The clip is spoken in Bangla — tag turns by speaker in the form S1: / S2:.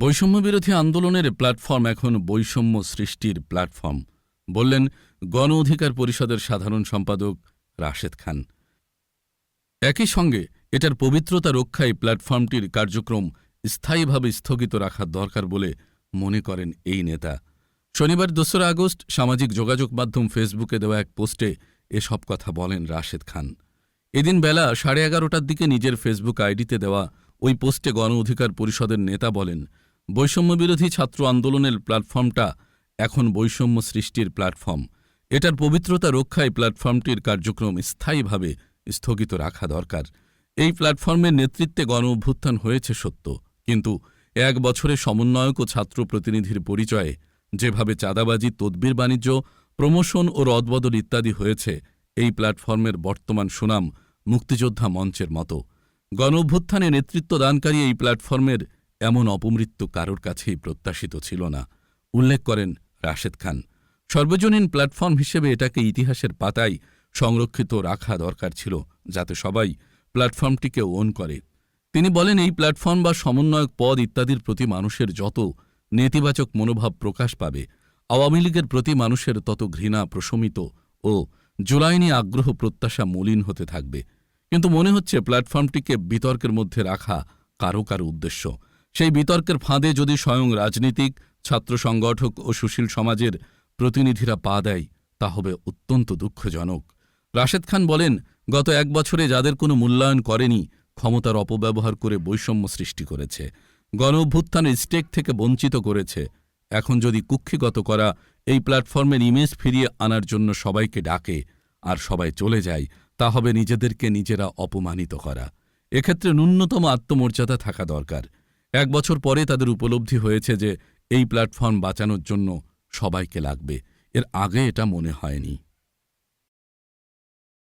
S1: বৈষম্যবিরোধী আন্দোলনের প্ল্যাটফর্ম এখন বৈষম্য সৃষ্টির প্ল্যাটফর্ম, বললেন গণ অধিকার পরিষদের সাধারণ সম্পাদক রাশেদ খান। একই সঙ্গে এটার পবিত্রতা রক্ষায় প্ল্যাটফর্মটির কার্যক্রম স্থায়ীভাবে স্থগিত রাখা দরকার বলে মনে করেন এই নেতা। শনিবার দোসরা আগস্ট সামাজিক যোগাযোগ মাধ্যম ফেসবুকে দেওয়া এক পোস্টে এসব কথা বলেন রাশেদ খান। এদিন বেলা সাড়ে এগারোটার দিকে নিজের ফেসবুক আইডিতে দেওয়া ওই পোস্টে গণ অধিকার পরিষদের নেতা বলেন বৈষম্যবিরোধী ছাত্র আন্দোলনের প্ল্যাটফর্মটা এখন বৈষম্য সৃষ্টির প্ল্যাটফর্ম। এটার পবিত্রতা রক্ষায় প্ল্যাটফর্মটির কার্যক্রম স্থায়ীভাবে স্থগিত রাখা দরকার। এই প্ল্যাটফর্মের নেতৃত্বে গণ অভ্যুত্থান হয়েছে সত্য, কিন্তু এক বছরে সমন্বয়ক ও ছাত্র প্রতিনিধির পরিচয়ে যেভাবে চাঁদাবাজি, তদবির বাণিজ্য, প্রমোশন ও রদবদল ইত্যাদি হয়েছে, এই প্ল্যাটফর্মের বর্তমান সুনাম মুক্তিযোদ্ধা মঞ্চের মতো। গণ অভ্যুত্থানে নেতৃত্ব দানকারী এই প্ল্যাটফর্মের এমন অপমৃত্যু কারোর কাছেই প্রত্যাশিত ছিল না। উল্লেখ করেন রাশেদ খান, সর্বজনীন প্ল্যাটফর্ম হিসেবে এটাকে ইতিহাসের পাতায় সংরক্ষিত রাখা দরকার ছিল, যাতে সবাই প্ল্যাটফর্মটিকে ওন করে। তিনি বলেন, এই প্ল্যাটফর্ম বা সমন্বয়ক পদ ইত্যাদির প্রতি মানুষের যত নেতিবাচক মনোভাব প্রকাশ পাবে, আওয়ামী লীগের প্রতি মানুষের তত ঘৃণা প্রশমিত ও জুলাইনি আগ্রহ প্রত্যাশা মলিন হতে থাকবে। কিন্তু মনে হচ্ছে প্ল্যাটফর্মটিকে বিতর্কের মধ্যে রাখা কারও কারও উদ্দেশ্য। সেই বিতর্কের ফাঁদে যদি স্বয়ং রাজনীতিক, ছাত্র সংগঠক ও সুশীল সমাজের প্রতিনিধিরা পা দেয়, তা হবে অত্যন্ত দুঃখজনক। রাশেদ খান বলেন, গত এক বছরে যাদের কোনো মূল্যায়ন করেনি, ক্ষমতার অপব্যবহার করে বৈষম্য সৃষ্টি করেছে, গণ অভ্যুত্থানের স্টেক থেকে বঞ্চিত করেছে। এখন যদি কুক্ষিগত করা, এই প্ল্যাটফর্মের ইমেজ ফিরিয়ে আনার জন্য সবাইকে ডাকে আর সবাই চলে যায়, তা হবে নিজেদেরকে নিজেরা অপমানিত করা। এক্ষেত্রে ন্যূনতম আত্মমর্যাদা থাকা দরকার। এক বছর পরে তাদের উপলব্ধি হয়েছে যে, এই প্ল্যাটফর্ম বাঁচানোর জন্য সবাইকে লাগবে। এর আগে এটা মনে হয়নি।